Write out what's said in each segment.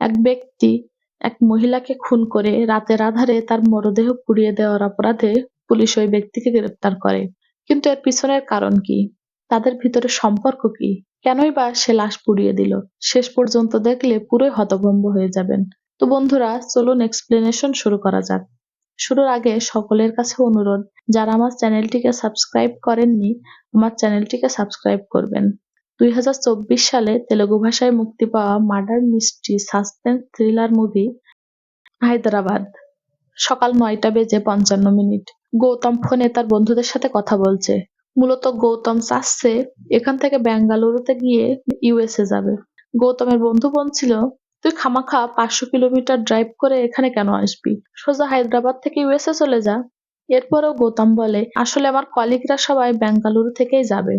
এক ব্যক্তি এক মহিলাকে খুন করে রাতের আধারে তার মরদেহ পুড়িয়ে দেওয়ার অপরাধে পুলিশ ওই ব্যক্তিকে গ্রেপ্তার করে। কিন্তু এর পিছনের কারণ কি? তাদের ভিতরে সম্পর্ক কি? কেনই বা সে লাশ পুড়িয়ে দিল? শেষ পর্যন্ত দেখলে পুরোই হতভম্ব হয়ে যাবেন। তো বন্ধুরা, চলুন এক্সপ্লেনেশন শুরু করা যাক। শুরুর আগে সকলের কাছে অনুরোধ, যারা আমার চ্যানেলটিকে সাবস্ক্রাইব করেননি, আমার চ্যানেলটিকে সাবস্ক্রাইব করবেন। দুই হাজার চব্বিশ সালে তেলেগু ভাষায় মুক্তি পাওয়া murder mystery suspense thriller movie Hyderabad. সকাল নয়টা বেজে পঞ্চান্ন মিনিট। গৌতম ফোনে তার বন্ধুদের সাথে কথা বলছে। মূলত গৌতম চাচ্ছে এখান থেকে বেঙ্গালুরুতে গিয়ে ইউএসএ যাবে। গৌতমের বন্ধু বলছিল তুই খামাখা পাঁচশো কিলোমিটার ড্রাইভ করে এখানে কেন আসবি? সোজা হায়দ্রাবাদ থেকে ইউএসএ চলে যা। এরপরেও গৌতম বলে, আসলে আমার কলিগরা সবাই বেঙ্গালুরু থেকেই যাবে।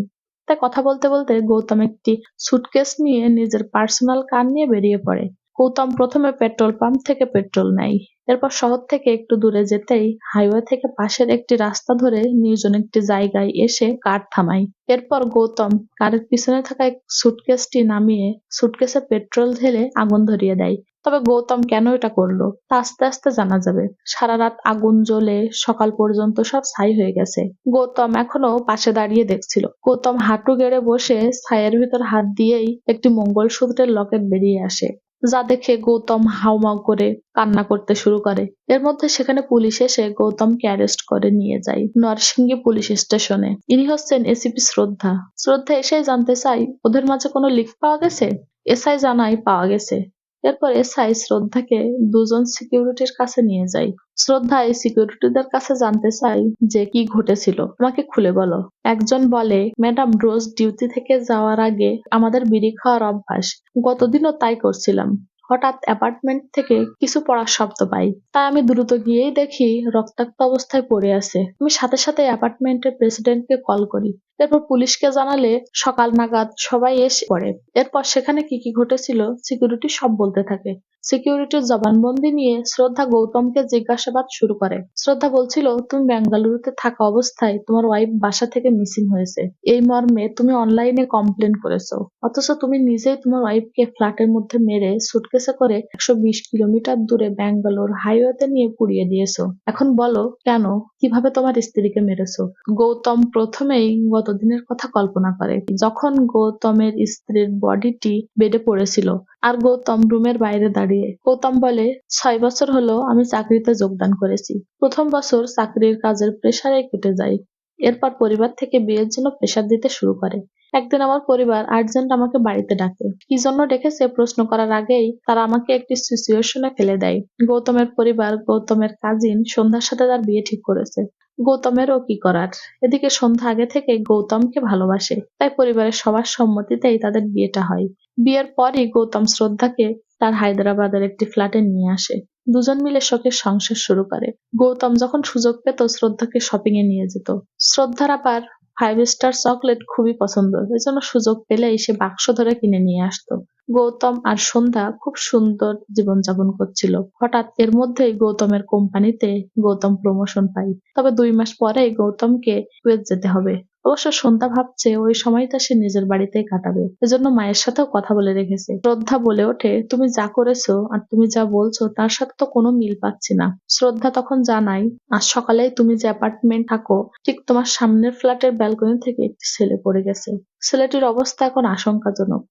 তাই কথা বলতে বলতে গৌতম একটি সুটকেস নিয়ে নিজের পার্সোনাল কার নিয়ে বেরিয়ে পড়ে। গৌতম প্রথমে পেট্রোল পাম্প থেকে পেট্রোল নেয়। এরপর শহর থেকে একটু দূরে যেতেই হাইওয়ে থেকে পাশের একটি রাস্তা ধরে নির্জন একটি জায়গায় এসে কার থামায়। এরপর গৌতম কারের পিছনে থাকা এক সুটকেসটি নামিয়ে সুটকেসে পেট্রোল ঢেলে আগুন ধরিয়ে দেয়। তবে গৌতম কেন এটা করল? তা আস্তে আস্তে জানা যাবে। সারা রাত আগুন জ্বলে সকাল পর্যন্ত সব ছাই হয়ে গেছে। গৌতম এখনও পাশে দাঁড়িয়ে দেখছিল। গৌতম হাঁটু গেড়ে বসে ছায়ের ভিতর হাত দিয়েই একটি মঙ্গলসূত্রের লকেট বেরিয়ে আসে, যা দেখে গৌতম হাউমাউ করে কান্না করতে শুরু করে। এর মধ্যে সেখানে পুলিশ এসে গৌতমকে অ্যারেস্ট করে নিয়ে যায়। নরসিংহী পুলিশ স্টেশনে। ইনি হচ্ছেন এসিপি শ্রদ্ধা। শ্রদ্ধা এসেই জানতে চাই, ওদের মাঝে কোনো লিক পাওয়া গেছে? এসআই জানাই পাওয়া গেছে। এরপর সাই শ্রদ্ধাকে দুজন সিকিউরিটির কাছে নিয়ে যাই শ্রদ্ধা এই সিকিউরিটিদের কাছে জানতে চাই যে কি ঘটেছিল। আমাকে খুলে বলো। একজন বলে, ম্যাডাম, রোজ ডিউটি থেকে যাওয়ার আগে আমাদের বিড়ি খাওয়ার অভ্যাস। গতদিনও তাই করছিলাম। হঠাৎ অ্যাপার্টমেন্ট থেকে কিছু পড়ার শব্দ পাই। তাই আমি দ্রুত গিয়েই দেখি রক্তাক্ত অবস্থায় পড়ে আছে। আমি সাথে সাথে অ্যাপার্টমেন্টের প্রেসিডেন্টকে কল করি। এরপর পুলিশকে জানালে সকাল নাগাদ সবাই এসে পড়ে। এরপর সেখানে কি কি ঘটেছিল সিকিউরিটি সব বলতে থাকে। সিকিউরিটির জবানবন্দি নিয়ে শ্রদ্ধা গৌতমকে জিজ্ঞাসাবাদ শুরু করে। শ্রদ্ধা বলছিল, তুমি বেঙ্গালুরুতে থাকা অবস্থায় তোমার ওয়াইফ বাসা থেকে মিসিং হয়েছে। এই মর্মে তুমি অনলাইনে কমপ্লেন করেছ। অথচ তুমি নিজেই তোমার ওয়াইফকে ফ্ল্যাটের মধ্যে মেরে সুটকেসে করে একশো বিশ কিলোমিটার দূরে ব্যাঙ্গালোর হাইওয়েতে নিয়ে পুড়িয়ে দিয়েছ। এখন বলো, কেন? কীভাবে তোমার স্ত্রীকে মেরেছো? গৌতম প্রথমেই গতদিনের কথা কল্পনা করে। যখন গৌতমের স্ত্রীর বডিটি বেডে পড়েছিল আর গৌতম রুমের বাইরে দাঁড়িয়ে। গৌতম বলে, ছয় বছর হলো আমি চাকরিতে যোগদান করেছি। প্রথম বছর চাকরির কাজের প্রেসারে কেটে যায়। এরপর পরিবার থেকে বিয়ের জন্য প্রেসার দিতে শুরু করে। একদিন আমার পরিবার আর্জেন্ট আমাকে বাড়িতে ডাকে। কি জন্য ডেকেছে প্রশ্ন করার আগেই তারা আমাকে একটি সিচুয়েশনে ফেলে দেয়। গৌতমের পরিবার, গৌতমের কাজিন সন্ধ্যার সাথে তার বিয়ে ঠিক করেছে। গৌতমেরও কি করার? এদিকে সন্ধ্যা আগে থেকে গৌতমকে ভালোবাসে, তাই পরিবারের সবার সম্মতিতেই তাদের বিয়েটা হয়। বিয়ের পরই গৌতম শ্রদ্ধাকে তার হায়দ্রাবাদের একটি ফ্ল্যাটে নিয়ে আসে। দুজন মিলে শখের সংসার শুরু করে। গৌতম যখন সুযোগ পেত, শ্রদ্ধাকে শপিং এ নিয়ে যেত। শ্রদ্ধার আবার ফাইভ স্টার চকলেট খুবই পছন্দ। এজন্য সুযোগ পেলেই সে বাক্স ধরে কিনে নিয়ে আসতো। গৌতম আর সন্ধ্যা খুব সুন্দর জীবনযাপন করছিল। হঠাৎ এর মধ্যেই গৌতমের কোম্পানিতে গৌতম প্রমোশন পাই তবে দুই মাস পরে গৌতমকে কুয়েত যেতে হবে। অবশ্য সন্ধ্যা ভাবছে ওই সময়টা সে নিজের বাড়িতে কাটাবে। এজন্য মায়ের সাথেও কথা বলে রেখেছে। শ্রদ্ধা বলে ওঠে, তুমি যা করেছ আর তুমি যা বলছো, তার সাথে তো কোনো মিল পাচ্ছি না। শ্রদ্ধা তখন জানাই আজ সকালে তুমি যে অ্যাপার্টমেন্ট থাকো, ঠিক তোমার সামনের ফ্ল্যাটের ব্যালকনি থেকে একটি ছেলে পড়ে গেছে। ছেলেটির অবস্থা এখন আশঙ্কাজনক।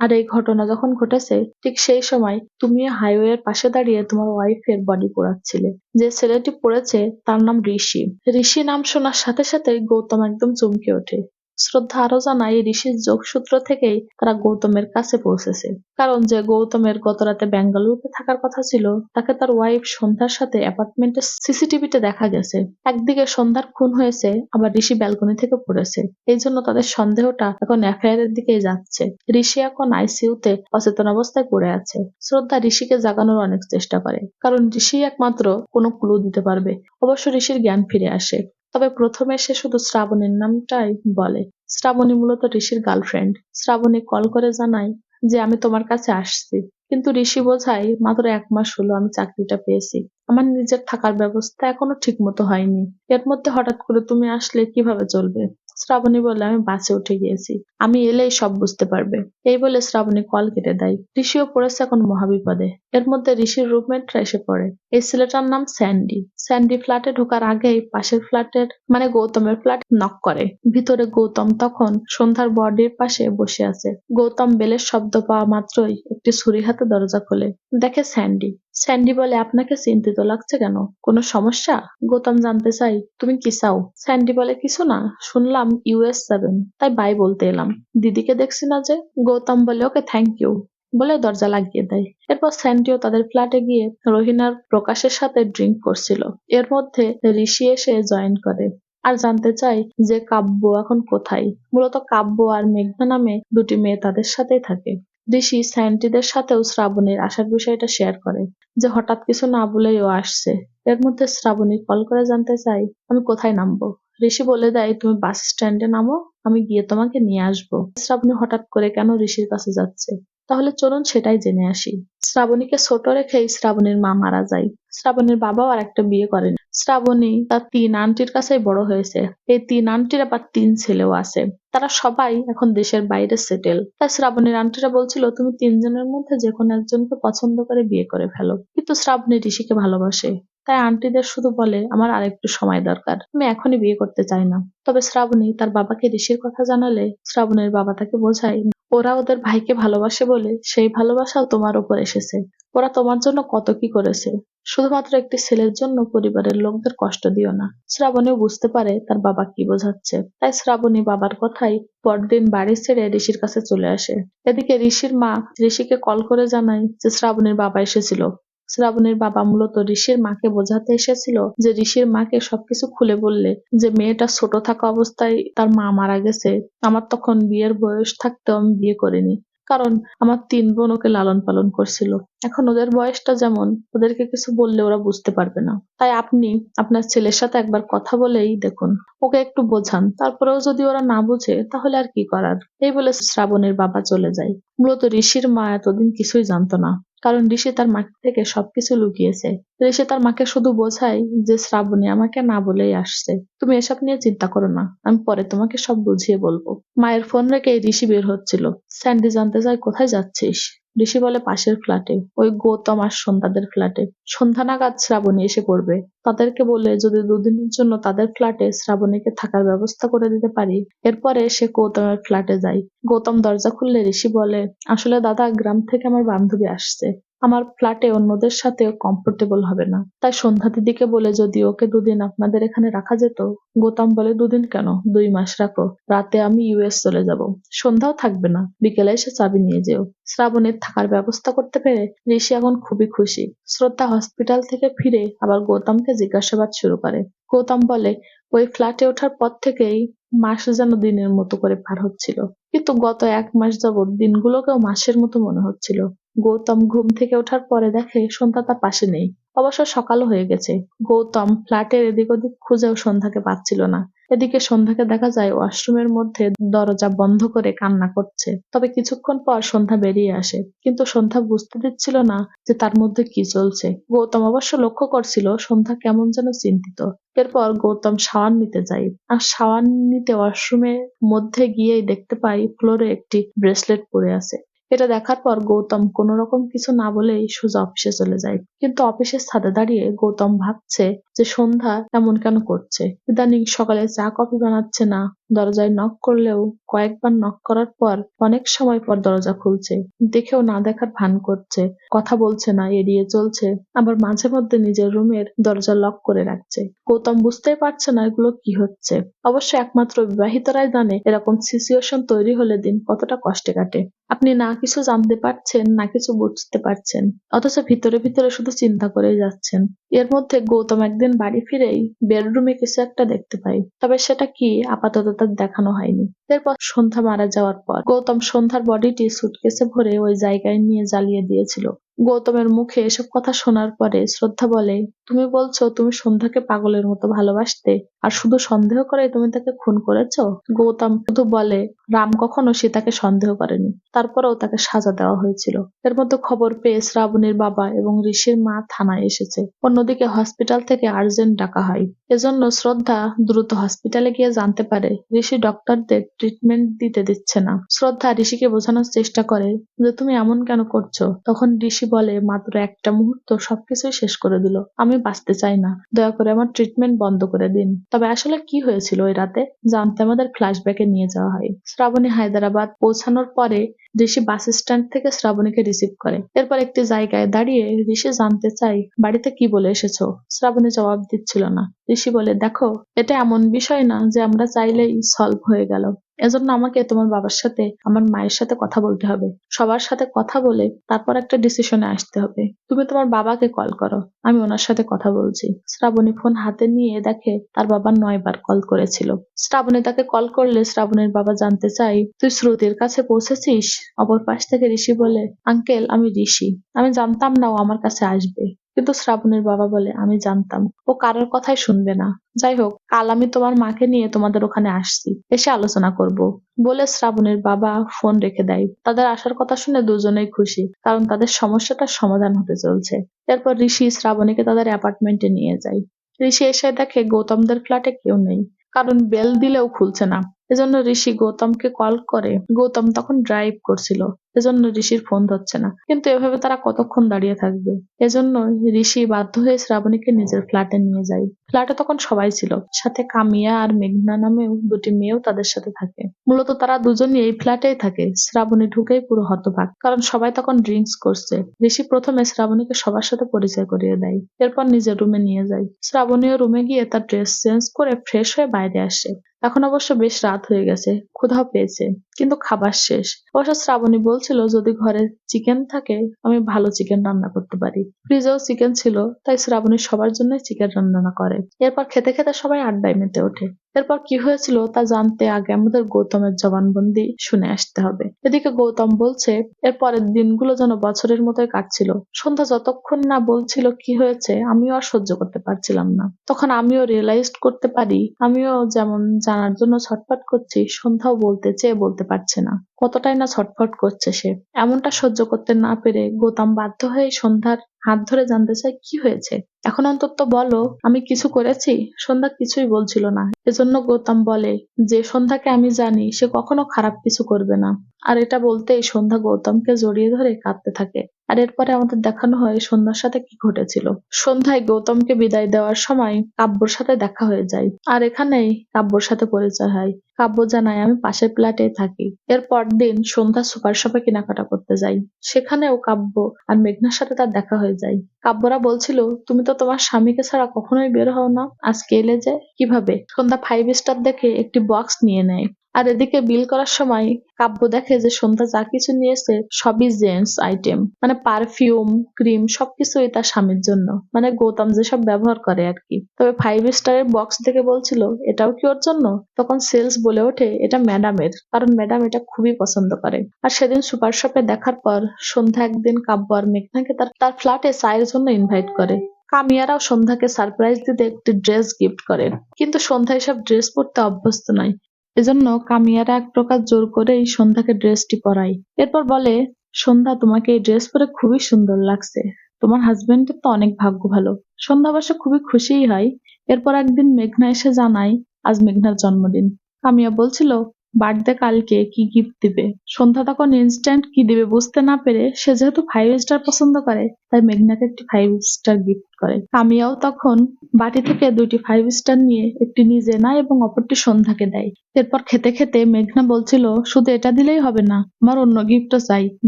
আর এই ঘটনা যখন ঘটেছে, ঠিক সেই সময় তুমি হাইওয়ের পাশে দাঁড়িয়ে তোমার ওয়াইফের বডি পোড়াচ্ছিলে। যে ছেলেটি পড়েছে তার নাম ঋষি। ঋষি নাম শোনার সাথে সাথে গৌতম একদম চমকে ওঠে। শ্রদ্ধা আরও জানায় ঋষির যোগসূত্র থেকেই তারা গৌতমের কাছে পৌঁছেছে। কারণ যে গৌতমের গতরাতে বেঙ্গালুরুতে থাকার কথা ছিল, তাকে তার ওয়াইফ সন্ধ্যার সাথে অ্যাপার্টমেন্টের সিসিটিভিতে দেখা গেছে। একদিকে সন্ধ্যার খুন হয়েছে, আবার ঋষি ব্যালকনি থেকে পড়েছে। এই জন্য তাদের সন্দেহটা এখন এফআইআর এর দিকেই যাচ্ছে। ঋষি এখন আইসিইউতে অচেতন অবস্থায় পড়ে আছে। শ্রদ্ধা ঋষিকে জাগানোর অনেক চেষ্টা করে, কারণ ঋষি একমাত্র কোনো ক্লু দিতে পারবে। অবশ্য ঋষির জ্ঞান ফিরে আসে। তবে প্রথমে সে শুধু শ্রাবণের নামটাই বলে। শ্রাবণী মূলত ঋষির গার্লফ্রেন্ড শ্রাবণী কল করে জানায় যে, আমি তোমার কাছে আসছি। কিন্তু ঋষি বোঝাই মাত্র এক মাস হলো আমি চাকরিটা পেয়েছি। আমার নিজের থাকার ব্যবস্থা এখনও ঠিক মতো হয়নি। এর মধ্যে হঠাৎ করে তুমি আসলে কীভাবে চলবে? শ্রাবণী বলে আমি বাসে উঠে গিয়েছি। আমি এলেই সব বুঝতে পারবে। এই বলে শ্রাবণী কল কেটে দেয়। ঋষিও পড়েছে এখন মহাবিপদে। এর মধ্যে ঋষির রুমমেটরা এসে পড়ে। এই ছেলেটার নাম স্যান্ডি। স্যান্ডি ফ্ল্যাটে ঢোকার আগেই পাশের ফ্ল্যাটের মানে গৌতমের ফ্ল্যাট নক করে। ভিতরে গৌতম তখন সন্ধ্যার বডির পাশে বসে আছে। গৌতম বেলের শব্দ পাওয়া মাত্রই একটি ছুরি হাতে দরজা খোলে। দেখে স্যান্ডি। স্যান্ডি বলে, আপনাকে চিন্তিত লাগছে কেন? কোনো সমস্যা? গৌতম জানতে চাই, তুমি কি চাও? স্যান্ডি বলে, কিছু না, শুনলাম ইউএস যাবেন তাই বাই বলতে এলাম। দিদিকে দেখছি না যে? গৌতম বলে, ওকে থ্যাংক ইউ। বলে দরজা লাগিয়ে দেয়। এরপর স্যান্ডিও তাদের ফ্ল্যাটে গিয়ে রোহিনার প্রকাশের সাথে ড্রিঙ্ক করছিল। এর মধ্যে ঋষি এসে জয়েন করে। আর জানতে চাই যে কাব্য এখন কোথায়? মূলত কাব্য আর মেঘনা নামে দুটি মেয়ে তাদের সাথেই থাকে। ঋষি সায়েন্টিদের সাথেও শ্রাবণীর আসার বিষয়টা শেয়ার করে। যে হঠাৎ কিছু না বলেই ও আসছে। এর মধ্যে শ্রাবণী কল করে জানতে চাই, আমি কোথায় নামবো? ঋষি বলে দেয়, তুমি বাস স্ট্যান্ডে নামো, আমি গিয়ে তোমাকে নিয়ে আসব। শ্রাবণী হঠাৎ করে কেন ঋষির কাছে যাচ্ছে? তাহলে চলুন সেটাই জেনে আসি। শ্রাবণীকে ছোট রেখেই শ্রাবণীর মা মারা যায়। শ্রাবণীর বাবাও আর একটা বিয়ে করেন। শ্রাবণী তার তিন আন্টির কাছেই বড় হয়েছে। এই তিন আন্টির আবার তিন ছেলেও আছে। তারা সবাই এখন দেশের বাইরে সেটেল তাই শ্রাবণীর আন্টিরা বলছিল, তুমি তিনজনের মধ্যে যে কোনো একজনকে পছন্দ করে বিয়ে করে ফেলো। কিন্তু শ্রাবণী ঋষিকে ভালোবাসে। তাই আন্টিদের শুধু বলে, আমার আরেকটু সময় দরকার। আমি এখনই বিয়ে করতে চাই না। তবে শ্রাবণী তার বাবাকে ঋষির কথা জানালে শ্রাবণীর বাবা তাকে বোঝায়, ওরা ওদের ভাইকে ভালোবাসে বলে, সেই ভালোবাসাও তোমার ওপর এসেছে। ওরা তোমার জন্য কত কি করেছে। শুধুমাত্র একটি ছেলের জন্য পরিবারের লোকদের কষ্ট দিও না। শ্রাবণীও বুঝতে পারে তার বাবা কি বোঝাচ্ছে। তাই শ্রাবণী বাবার কথাই পরদিন বাড়ি ছেড়ে ঋষির কাছে চলে আসে। এদিকে ঋষির মা ঋষিকে কল করে জানায় যে শ্রাবণীর বাবা এসেছিল। শ্রাবণীর বাবা মূলত ঋষির মাকে বোঝাতে এসেছিল যে ঋষির মাকে সবকিছু খুলে বললে যে মেয়েটা ছোট থাকা অবস্থায় তার মা মারা গেছে। আমার তখন বিয়ের বয়স থাকতেও আমি বিয়ে করিনি। কারণ আমার তিন বোন ওকে লালন পালন করছিল। এখন ওদের বয়সটা যেমন, ওদেরকে কিছু বললে ওরা বুঝতে পারবে না। তাই আপনি আপনার ছেলের সাথে একবার কথা বলেই দেখুন। ওকে একটু বোঝান। তারপরেও যদি ওরা না বুঝে, তাহলে আর কি করার? এই বলে শ্রাবণের বাবা চলে যায়। মূলত ঋষির মা এতদিন কিছুই জানতো না। কারণ ঋষি তার মাকে থেকে সবকিছু লুকিয়েছে। ঋষি তার মাকে শুধু বোঝায় যে শ্রাবণী আমাকে না বলেই আসছে। তুমি এসব নিয়ে চিন্তা করো না, আমি পরে তোমাকে সব বুঝিয়ে বলব। মায়ের ফোন রেখে ঋষি বের হচ্ছিল। স্যান্ডি জানতে চায় কোথায় যাচ্ছিস? ঋষি বলে পাশের ফ্ল্যাটে ওই গৌতম আর সন্ধ্যাদের ফ্ল্যাটে সন্ধ্যা নাগাদ শ্রাবণী এসে পড়বে। তাদেরকে বলে, যদি দুদিনের জন্য তাদের ফ্ল্যাটে শ্রাবণীকে থাকার ব্যবস্থা করে দিতে পারি, এরপরে সে গৌতমের ফ্ল্যাটে যায় গৌতম দরজা খুললে ঋষি বলে, আসলে দাদা, গ্রাম থেকে আমার বান্ধবী আসছে। আমার ফ্ল্যাটে অন্যদের সাথে কমফোর্টেবল হবে না। তাই সন্ধ্যা দিদিকে বলে, যদি ওকে দুদিন আপনাদের এখানে রাখা যেত, গৌতম বলে দুদিন কেন? দুই মাস রাখো। রাতে আমি ইউএস চলে যাব। সন্ধ্যাও থাকবে না। বিকেলে এসে চাবি নিয়ে যেও। শ্রাবণের থাকার ব্যবস্থা করতে পেরে ঋষি এখন খুবই খুশি। শ্রদ্ধা হসপিটাল থেকে ফিরে আবার গৌতমকে জিজ্ঞাসাবাদ শুরু করে। গৌতম বলে, ওই ফ্ল্যাটে ওঠার পর থেকেই মাস যেন দিনের মতো করে পার হচ্ছিল। কিন্তু গত এক মাস যাবৎ দিনগুলোকেও মাসের মতো মনে হচ্ছিল। গৌতম ঘুম থেকে ওঠার পরে দেখে সন্ধ্যা তার পাশে নেই। অবশ্য সকালও হয়ে গেছে। গৌতম ফ্ল্যাটের এদিক ওদিক খুঁজেও সন্ধ্যাকে পাচ্ছিল না। এদিকে সন্ধ্যাকে দেখা যায় ওয়াশরুমের মধ্যে দরজা বন্ধ করে কান্না করছে। তবে কিছুক্ষণ পর সন্ধ্যা বেরিয়ে আসে। কিন্তু সন্ধ্যা বুঝতে দিচ্ছিল না যে তার মধ্যে কি চলছে। গৌতম অবশ্য লক্ষ্য করছিল সন্ধ্যা কেমন যেন চিন্তিত। এরপর গৌতম শাওয়ার নিতে যায় আর শাওয়ার নিতে ওয়াশরুমের মধ্যে গিয়েই দেখতে পাই ফ্লোরে একটি ব্রেসলেট পড়ে আছে। এটা দেখার পর গৌতম কোনো রকম কিছু না বলেই সোজা অফিসে চলে যায়। কিন্তু অফিসের ছাদে দাঁড়িয়ে গৌতম ভাবছে যে সন্ধ্যা এমন কেন করছে। ইদানিং সকালে চা কফি বানাচ্ছে না। দরজায় নক করলেও কয়েকবার নক করার পর অনেক সময় পর দরজা খুলছে। দেখেও না দেখার ভান করছে। কথা বলছে না, এড়িয়ে চলছে। আবার মাঝে মধ্যে নিজের রুমের দরজা লক করে রাখছে। গৌতম বুঝতেই পারছে না এগুলো কি হচ্ছে। অবশ্য একমাত্র বিবাহিতরাই জানে এরকম সিচুয়েশন তৈরি হলে দিন কতটা কষ্টে কাটে। আপনি না কিছু জানতে পারছেন, না কিছু বুঝতে পারছেন। অথচ ভিতরে ভিতরে শুধু চিন্তা করেই যাচ্ছেন। এর মধ্যে গৌতম একদিন বাড়ি ফিরেই বেডরুমে কিছু একটা দেখতে পাই তবে সেটা কি? আপাতত তার দেখানো হয়নি। এরপর সন্ধ্যা মারা যাওয়ার পর গৌতম সন্ধ্যার বডিটি সুটকেসে ভরে ওই জায়গায় নিয়ে জ্বালিয়ে দিয়েছিল। গৌতমের মুখে এসব কথা শোনার পরে শ্রদ্ধা বলে, তুমি বলছো তুমি সন্ধ্যাকে পাগলের মতো ভালোবাসতে, আর শুধু সন্দেহ করে তুমি তাকে খুন করেছ? গৌতম শুধু বলে, রাম কখনো সীতাকে সন্দেহ করেনি। তারপরেও তাকে সাজা দেওয়া হয়েছিল। এর মধ্যে খবর পেয়ে শ্রাবণীর বাবা এবং ঋষির মা থানায় এসেছে। অন্যদিকে হসপিটাল থেকে আর্জেন্ট ডাকা হয়। এজন্য শ্রদ্ধা দ্রুত হসপিটালে গিয়ে জানতে পারে, ঋষি ডক্টরদের ট্রিটমেন্ট দিতে দিচ্ছে না। শ্রদ্ধা ঋষিকে বোঝানোর চেষ্টা করে যে, তুমি এমন কেন করছ? তখন ঋষি বলে, মাত্র একটা মুহূর্ত সবকিছুই শেষ করে দিল। আমি বাঁচতে চাই না। দয়া করে আমার ট্রিটমেন্ট বন্ধ করে দিন। তবে আসলে কি হয়েছিল ওই রাতে? জানতে আমাদের ফ্ল্যাশব্যাকে নিয়ে যাওয়া হয়। শ্রাবণী হায়দ্রাবাদ পৌঁছানোর পরে ঋষি বাস স্ট্যান্ড থেকে শ্রাবণীকে রিসিভ করে। এরপর একটি জায়গায় দাঁড়িয়ে ঋষি জানতে চাই, বাড়িতে কি বলে এসেছ? শ্রাবণী জবাব দিচ্ছিল না। ঋষি বলে, দেখো, এটা এমন বিষয় না যে আমরা চাইলেই সলভ হয়ে গেল। এজন্য আমাকে তোমার বাবার সাথে, আমার মায়ের সাথে কথা বলতে হবে। সবার সাথে কথা বলে তারপর একটা ডিসিশনে আসতে হবে। তুমি তোমার বাবাকে কল করো, আমি ওনার সাথে কথা বলছি। শ্রাবণী ফোন হাতে নিয়ে দেখে তার বাবা নয়বার কল করেছিল। শ্রাবণী তাকে কল করলে শ্রাবণীর বাবা জানতে চাই তুই শ্রুতির কাছে পৌঁছেছিস? অপর পাশ থেকে ঋষি বলে, আঙ্কেল, আমি ঋষি। আমি জানতাম না ও আমার কাছে আসবে। কিন্তু শ্রাবণের বাবা বলে, আমি জানতাম। ও কারোর কথাই শুনবে না। যাই হোক, কাল আমি তোমার মাকে নিয়ে তোমাদের ওখানে আসছি। এসে আলোচনা করব। বলে শ্রাবণের বাবা ফোন রেখে দেয়। তাদের আসার কথা শুনে দুজনেই খুশি, কারণ তাদের সমস্যাটার সমাধান হতে চলছে। এরপর ঋষি শ্রাবণীকে তাদের অ্যাপার্টমেন্টে নিয়ে যায়। ঋষি এসে দেখে গৌতমদের ফ্ল্যাটে কেউ নেই, কারণ বেল দিলেও খুলছে না। এজন্য ঋষি গৌতমকে কল করে গৌতম তখন ড্রাইভ করছিল। এজন্য ঋষির ফোন ধরছে না। কিন্তু এভাবে তারা কতক্ষণ দাঁড়িয়ে থাকবে? এজন্য ঋষি বাধ্য হয়ে শ্রাবণীকে নিজের ফ্ল্যাটে নিয়ে যায়। ফ্ল্যাটে তখন সবাই ছিল। সাথে কামিয়া আর মেঘনা নামেও দুটি মেয়েও তাদের সাথে থাকে। মূলত তারা দুজনই এই ফ্ল্যাটেই থাকে। শ্রাবণী ঢুকেই পুরো হতবাক কারণ সবাই তখন ড্রিঙ্কস করছে। ঋষি প্রথমে শ্রাবণীকে সবার সাথে পরিচয় করিয়ে দেয়। এরপর নিজের রুমে নিয়ে যায়। শ্রাবণীও রুমে গিয়ে তার ড্রেস চেঞ্জ করে ফ্রেশ হয়ে বাইরে আসে। এখন অবশ্য বেশ রাত হয়ে গেছে। ক্ষুধাও পেয়েছে। কিন্তু খাবার শেষ। অবশ্য শ্রাবণী বলছিল, যদি ঘরে চিকেন থাকে, আমি ভালো চিকেন রান্না করতে পারি। ফ্রিজেও চিকেন ছিল, তাই শ্রাবণী সবার জন্য চিকেন রান্না করে। এরপর খেতে খেতে সবাই আড্ডায় মেতে ওঠে। এরপর কি হয়েছিল তা জানতে আগে আমাদের গৌতমের জবানবন্দি শুনে আসতে হবে। এদিকে গৌতম বলছে, এর পরের দিনগুলো যেন বছরের মতোই কাটছিল। সন্ধ্যা যতক্ষণ না বলছিল কি হয়েছে, আমিও আর সহ্য করতে পারছিলাম না। তখন আমিও রিয়েলাইজ করতে পারি, আমিও যেমন জানার জন্য ছটফট করছি, সন্ধ্যাও বলতে চেয়ে বলতে পারছে না। কতটাই না ছটফট করছে সে। এমনটা সহ্য করতে না পেরে গৌতম বাধ্য হয়ে সন্ধ্যার হাত ধরে জানতে চাই, কি হয়েছে? এখন অন্তত বলো, আমি কিছু করেছি? সন্ধ্যা কিছুই বলছিল না। এজন্য গৌতম বলে, যে সন্ধ্যাকে আমি জানি, সে কখনো খারাপ কিছু করবে না। আর এটা বলতেই সন্ধ্যা গৌতমকে জড়িয়ে ধরে কাঁদতে থাকে। আর এরপরে আমাদের দেখানো হয় সন্ধ্যার সাথে কি ঘটেছিল। সন্ধ্যায় গৌতমকে বিদায় দেওয়ার সময় কাব্যর সাথে দেখা হয়ে যায়। আর এখানেই কাব্যর সাথে পরিচয় হয়। কাব্য জানায়, আমি পাশের ফ্ল্যাটে থাকি। এর দিন সন্ধ্যা সুপার শপে কেনাকাটা করতে যাই। সেখানেও কাব্য আর মেঘনার সাথে তার দেখা হয়ে যায়। কাব্যরা বলছিল, তুমি তো তোমার স্বামীকে ছাড়া কখনোই বের হও না। আজকে এলে যে কীভাবে? সন্ধ্যা ফাইভ স্টার দেখে একটি বক্স নিয়ে নেয়। আর এদিকে বিল করার সময় কাব্য দেখে যে সন্ধ্যা যা কিছু নিয়েছে, সবই জেন্টস আইটেম। মানে পারফিউম, ক্রিম, সবকিছুই তার স্বামীর জন্য। মানে গৌতম যেসব ব্যবহার করে আর কি। তবে ফাইভ স্টারের বক্স দেখে বলছিল, এটাও কি ওর জন্য? তখন সেলস বলে ওঠে, এটা ম্যাডামের কারণ ম্যাডাম এটা খুবই পছন্দ করে। আর সেদিন সুপার শপে দেখার পর সন্ধ্যা একদিন কাব্য আর মেঘনাকে তার তার ফ্ল্যাটে চায়ের জন্য ইনভাইট করে। কামিয়ারাও সন্ধ্যাকে সারপ্রাইজ দিতে একটি ড্রেস গিফট করে। কিন্তু সন্ধ্যা এসব ড্রেস পরতে অভ্যস্ত নয়। এজন্য কামিয়ারা এক প্রকার জোর করেই সন্ধ্যাকে ড্রেসটি পরায়। এরপর বলে, সন্ধ্যা, তোমাকে এই ড্রেস পরে খুবই সুন্দর লাগছে। তোমার হাজবেন্ডের তো অনেক ভাগ্য ভালো। সন্ধ্যা অবশ্য খুবই খুশিই হয়। এরপর একদিন মেঘনা এসে জানায়, আজ মেঘনার জন্মদিন। কামিয়া বলছিল বার্থডে কালকে কি গিফট দিবে? সন্ধ্যা তখন ইনস্ট্যান্ট কি দিবে বুঝতে না পেরে সে যেহেতু ফাইভ স্টার পছন্দ করে, তাই মেঘনাকে একটি ফাইভ স্টার গিফট করে। কামিয়াও তখন বাটি থেকে দুইটি ফাইভ স্টার নিয়ে একটি নিজে নেয় এবং অপরটি সন্ধ্যাকে দেয়। এরপর খেতে খেতে মেঘনা বলছিল, শুধু এটা দিলেই হবে না, আমার অন্য গিফটও চাই।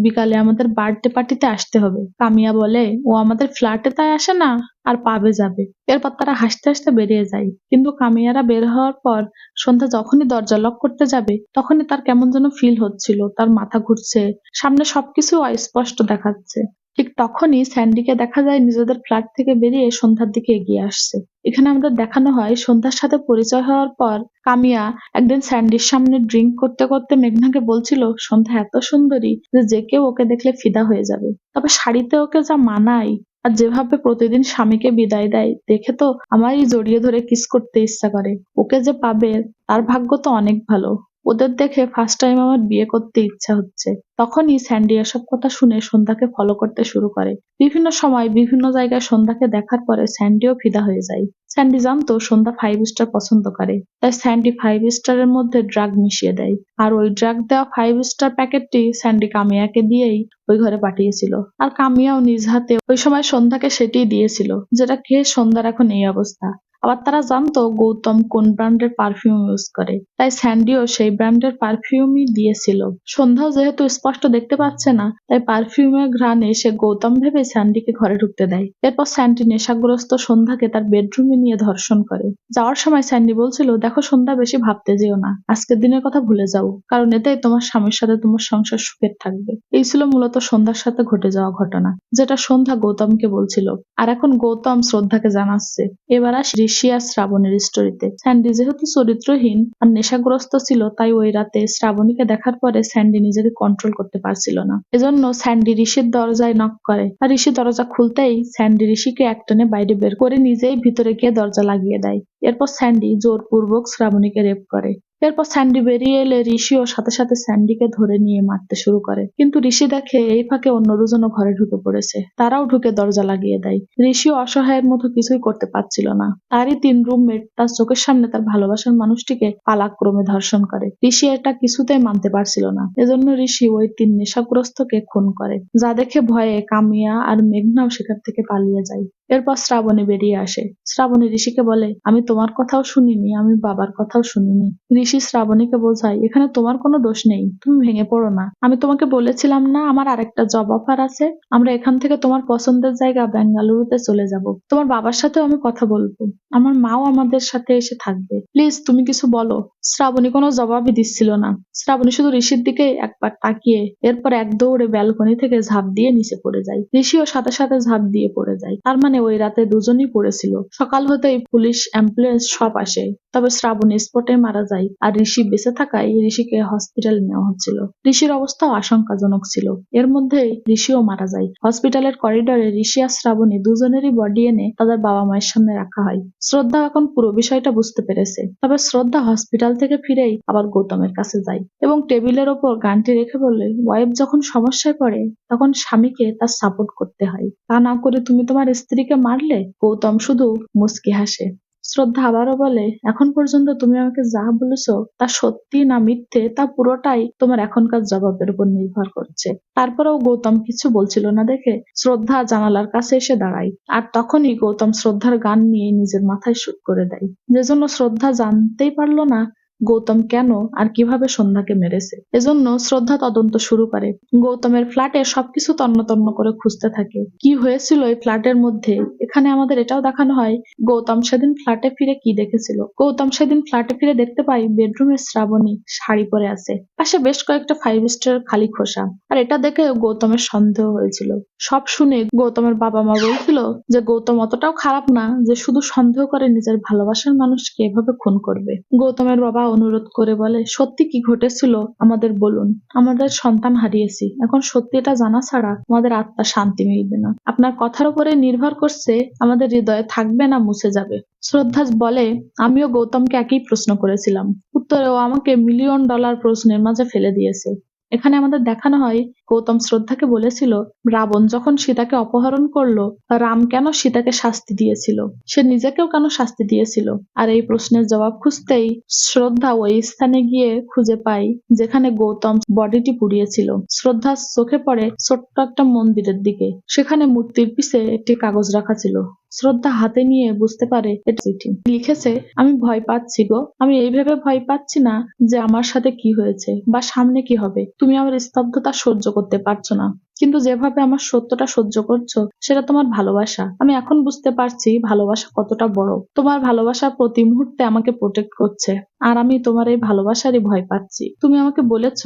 বিকালে আমাদের বার্থডে পার্টিতে আসতে হবে। কামিয়া বলে, ও আমাদের ফ্ল্যাটে তাই আসে না? আর পাবে যাবে। এরপর তারা হাসতে হাসতে বেরিয়ে যায়। কিন্তু কামিয়ারা বের হওয়ার পর সন্ধ্যা যখনই দরজা লক করতে যাবে, তখনই তার কেমন যেন ফিল হচ্ছিল। তার মাথা ঘুরছে। সামনে সবকিছু অস্পষ্ট দেখাচ্ছে। ঠিক তখনই স্যান্ডিকে দেখা যায় নিজেদের ফ্ল্যাট থেকে বেরিয়ে সন্ধ্যার দিকে এগিয়ে আসছে। এখানে আমাদের দেখানো হয় সন্ধ্যার সাথে পরিচয় হওয়ার পর কামিয়া একদিন স্যান্ডির সামনে ড্রিঙ্ক করতে করতে মেঘনাকে বলছিল, সন্ধ্যা এত সুন্দরী যে যে কেউ ওকে দেখলে ফিদা হয়ে যাবে। তবে শাড়িতে ওকে যা মানায় আর যেভাবে প্রতিদিন স্বামীকে বিদায় দেয়, দেখে তো আমারই জড়িয়ে ধরে কিস করতে ইচ্ছা করে। ওকে যে পাবে, তার ভাগ্য তো অনেক ভালো। ওদের দেখে ফার্স্ট টাইম আমার বিয়ে করতে ইচ্ছা হচ্ছে। তখনই স্যান্ডি এসব কথা শুনে সন্ধ্যাকে ফলো করতে শুরু করে। বিভিন্ন সময় বিভিন্ন জায়গায় সন্ধ্যাকে দেখার পরে স্যান্ডিও ফিদা হয়ে যায়। স্যান্ডি জানতো সন্ধ্যা ফাইভ স্টার পছন্দ করে, তাই স্যান্ডি ফাইভ স্টারের মধ্যে ড্রাগ মিশিয়ে দেয়। আর ওই ড্রাগ দেওয়া ফাইভ স্টার প্যাকেটটি স্যান্ডি কামিয়াকে দিয়েই ওই ঘরে পাঠিয়েছিল। আর কামিয়াও নিজ হাতে ওই সময় সন্ধ্যাকে সেটিই দিয়েছিল, যেটা খেয়ে সন্ধ্যার এখন এই অবস্থা। আবার তারা জানতো গৌতম কোন ব্র্যান্ডের পারফিউম ইউজ করে। তাই স্যান্ডিও সেই ব্র্যান্ডের পারফিউমই দিয়েছিল। সন্ধ্যাও যেহেতু স্পষ্ট দেখতে পাচ্ছে না, তাই পারফিউমের ঘ্রাণে সে গৌতম ভেবে স্যান্ডিকে ঘরে ঢুকতে দেয়। এরপর স্যান্ডি নেশাগ্রস্ত সন্ধ্যাকে তার বেডরুমে নিয়ে ধর্ষণ করে। যাওয়ার সময় স্যান্ডি বলছিল, দেখো সন্ধ্যা, বেশি ভাবতে যেও না। আজকের দিনের কথা ভুলে যাও। কারণ এতেই তোমার স্বামীর সাথে তোমার সংসার সুখের থাকবে। এই ছিল মূলত সন্ধ্যার সাথে ঘটে যাওয়া ঘটনা, যেটা সন্ধ্যা গৌতমকে বলছিল। আর এখন গৌতম শ্রদ্ধাকে জানাচ্ছে। এবার আস ঋষি আর শ্রাবণীর স্টোরিতে স্যান্ডি যেহেতু চরিত্রহীন আর নেশাগ্রস্ত ছিল, তাই ওই রাতে শ্রাবণীকে দেখার পরে স্যান্ডি নিজেকে কন্ট্রোল করতে পারছিল না। এজন্য স্যান্ডি ঋষির দরজায় নক করে। আর ঋষি দরজা খুলতেই স্যান্ডি ঋষিকে একটনে বাইরে বের করে নিজেই ভিতরে গিয়ে দরজা লাগিয়ে দেয়। এরপর স্যান্ডি জোরপূর্বক শ্রাবণীকে রেপ করে। এরপর স্যান্ডি বেরিয়ে এলে ঋষি ঋষিও সাথে সাথে স্যান্ডিকে ধরে নিয়ে মারতে শুরু করে। কিন্তু ঋষি দেখে এই ফাঁকে অন্য দুজনও ঘরে ঢুকে পড়েছে। তারাও ঢুকে দরজা লাগিয়ে দেয়। ঋষিও অসহায়ের মতো কিছুই করতে পারছিল না। তারই তিন রুমমেট তার চোখের সামনে তার ভালোবাসার মানুষটিকে পালাক্রমে ধর্ষণ করে। ঋষি এটা কিছুতেই মানতে পারছিল না। এজন্য ঋষি ওই তিন নেশাগ্রস্তকে খুন করে। যা দেখে ভয়ে কামিয়া আর মেঘনাও সেখান থেকে পালিয়ে যায়। এরপর শ্রাবণী বেরিয়ে আসে। শ্রাবণী ঋষিকে বলে, আমি তোমার কথাও শুনিনি, আমি বাবার কথাও শুনিনি। ঋষি শ্রাবণীকে বোঝায়, এখানে তোমার কোনো দোষ নেই, তুমি ভেঙে পড়ো না। আমি তোমাকে বলেছিলাম না, আমার আরেকটা জব অফার আছে। আমরা এখান থেকে তোমার পছন্দের জায়গা বেঙ্গালুরুতে চলে যাব। তোমার বাবার সাথেও আমি কথা বলব। আমার মাও আমাদের সাথে এসে থাকবে। প্লিজ, তুমি কিছু বলো। শ্রাবণী কোনো জবাবই দিচ্ছিল না। শ্রাবণী শুধু ঋষির দিকে একবার তাকিয়ে, এরপর এক দৌড়ে ব্যালকনি থেকে ঝাঁপ দিয়ে নিচে পড়ে যায়। ঋষিও সাথে সাথে ঝাঁপ দিয়ে পড়ে যায়। তার মানে ওই রাতে দুজনই পড়েছিল। সকাল হতেই পুলিশ অ্যাম্বুলেন্স সব আসে। তবে শ্রাবণী স্পটে মারা যায়। আর ঋষি বেঁচে থাকায় ঋষিকে হসপিটালে নেওয়া হচ্ছিল। ঋষির অবস্থাও আশঙ্কাজনক ছিল। এর মধ্যে ঋষিও মারা যায়। হসপিটালের করিডোরে ঋষি আর শ্রাবণী দুজনেরই বডি এনে তাদের বাবা মায়ের সামনে রাখা হয়। শ্রদ্ধা এখন পুরো বিষয়টা বুঝতে পেরেছে। তবে শ্রদ্ধা হসপিটাল থেকে ফিরেই আবার গৌতমের কাছে যায় এবং টেবিলের ওপর গানটি রেখে বললে ওয়াইফ যখন সমস্যায় পড়ে, তখন স্বামীকে তার সাপোর্ট করতে হয়। তা না করে তুমি তোমার স্ত্রীকে মারলে? গৌতম শুধু মুচকি হাসে। শ্রদ্ধা আবারও বলে, এখন পর্যন্ত তুমি আমাকে যা বলেছ তা সত্যি না মিথ্যে, তা পুরোটাই তোমার এখনকার জবাবের উপর নির্ভর করছে। তারপরেও গৌতম কিছু বলছিল না দেখে শ্রদ্ধা জানালার কাছে এসে দাঁড়ায়। আর তখনই গৌতম শ্রদ্ধার গান নিয়ে নিজের মাথায় শুট করে দেয়। যে জন্য শ্রদ্ধা জানতেই পারল না গৌতম কেন আর কীভাবে সন্ধ্যাকে মেরেছে? এজন্য শ্রদ্ধা তদন্ত শুরু করে। গৌতমের ফ্ল্যাটে সবকিছু তন্ন তন্ন করে খুঁজতে থাকে। কি হয়েছিল এই ফ্ল্যাটের মধ্যে? এখানে আমাদের এটাও দেখানো হয়, গৌতম সেদিন ফ্ল্যাটে ফিরে কি দেখেছিল? গৌতম সেদিন ফ্ল্যাটে ফিরে দেখতে পাই বেডরুমে শ্রাবণী শাড়ি পরে আছে। পাশে বেশ কয়েকটা ফাইভ স্টার খালি খোসা। আর এটা দেখে গৌতমের সন্দেহ হয়েছিল। সব শুনে গৌতমের বাবা মা বলছিল যে, গৌতম অতটাও খারাপ না যে, শুধু সন্দেহ করে নিজের ভালোবাসার মানুষকে এভাবে খুন করবে। গৌতমের বাবা অনুরোধ করে বলে, সত্যি কি ঘটেছিল? আমাদের বলুন। আমাদের সন্তান হারিয়েছি। এখন সত্যি এটা জানা ছাড়া আমাদের আত্মা শান্তি মিলবে না। আপনার কথার উপরে নির্ভর করছে, আমাদের হৃদয়ে থাকবে না, মুছে যাবে। শ্রদ্ধা বলে, আমিও গৌতমকে একই প্রশ্ন করেছিলাম। উত্তরে ও আমাকে মিলিয়ন ডলার প্রশ্নের মাঝে ফেলে দিয়েছে। এখানে আমাদের দেখানো হয়, গৌতম শ্রদ্ধাকে বলেছিল, রাবণ যখন সীতাকে অপহরণ করল, রাম কেন সীতাকে শাস্তি দিয়েছিল? সে নিজেকেও কেন শাস্তি দিয়েছিল? আর এই প্রশ্নের জবাব খুঁজতেই শ্রদ্ধা ওই স্থানে গিয়ে খুঁজে পাই যেখানে গৌতম বডিটি পুড়িয়েছিল। শ্রদ্ধার চোখে পড়ে ছোট্ট একটা মন্দিরের দিকে। সেখানে মূর্তির পিছে একটি কাগজ রাখা ছিল। শ্রদ্ধা হাতে নিয়ে বুঝতে পারে এটা চিঠি। লিখেছে, আমি ভয় পাচ্ছি গো। আমি এই ভেবে ভয় পাচ্ছি না যে আমার সাথে কি হয়েছে বা সামনে কি হবে। তুমি আমার স্তব্ধতা সহ্য করতে পারছ না। কিন্তু যেভাবে আমার সত্যটা সহ্য করছ, সেটা তোমার ভালোবাসা। আমি এখন বুঝতে পারছি ভালোবাসা কতটা বড়। তোমার ভালোবাসা প্রতি মুহূর্তে আমাকে প্রোটেক্ট করছে। আর আমি তোমার এই ভালোবাসারই ভয় পাচ্ছি। তুমি আমাকে বলেছ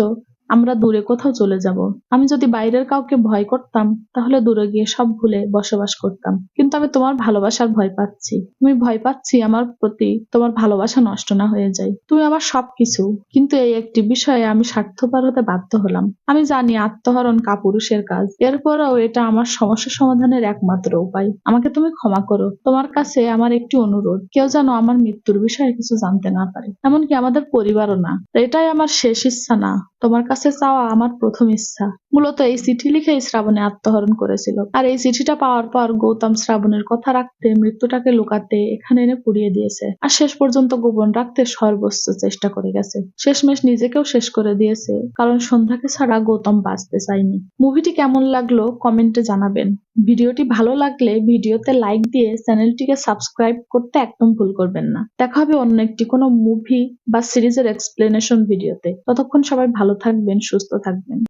আমরা দূরে কোথাও চলে যাব। আমি যদি বাইরের কাউকে ভয় করতাম, তাহলে দূরে গিয়ে সব ভুলে বসবাস করতাম। কিন্তু আমি তোমার ভালোবাসার ভয় পাচ্ছি। আমি ভয় পাচ্ছি আমার প্রতি তোমার ভালোবাসা নষ্ট না হয়ে যায়। তুমি আমার সবকিছু। কিন্তু এই একটি বিষয়ে আমি স্বার্থপর হতে বাধ্য হলাম। আমি জানি আত্মহরণ কাপুরুষের কাজ। এরপরেও এটা আমার সমস্যা সমাধানের একমাত্র উপায়। আমাকে তুমি ক্ষমা করো। তোমার কাছে আমার একটি অনুরোধ। কেউ যেন আমার মৃত্যুর বিষয়ে কিছু জানতে না পারে। এমনকি আমাদের পরিবারও না। এটাই আমার শেষ ইচ্ছা না। তোমার কাছে চাওয়া আমার প্রথম ইচ্ছা। মূলত এই চিঠি লিখেই শ্রাবণে আত্মহরণ করেছিল। আর এই চিঠিটা পাওয়ার পর গৌতম শ্রাবণের কথা রাখতে, মৃত্যুটাকে লুকাতে এখানে এনে পুড়িয়ে দিয়েছে। আর শেষ পর্যন্ত গোপন রাখতে সর্বোচ্চ চেষ্টা করে গেছে। শেষমেশ নিজেকেও শেষ করে দিয়েছে, কারণ সন্ধ্যাকে ছাড়া গৌতম বাঁচতে চায়নি। মুভিটি কেমন লাগল কমেন্টে জানাবেন। ভিডিওটি ভালো লাগলে ভিডিওতে লাইক দিয়ে চ্যানেলটিকে সাবস্ক্রাইব করতে একদম ভুল করবেন না। দেখা হবে অন্য একটি কোনো মুভি বা সিরিজের এক্সপ্লেনেশন ভিডিওতে ততক্ষণ সবাই ভালো থাকবেন, সুস্থ থাকবেন।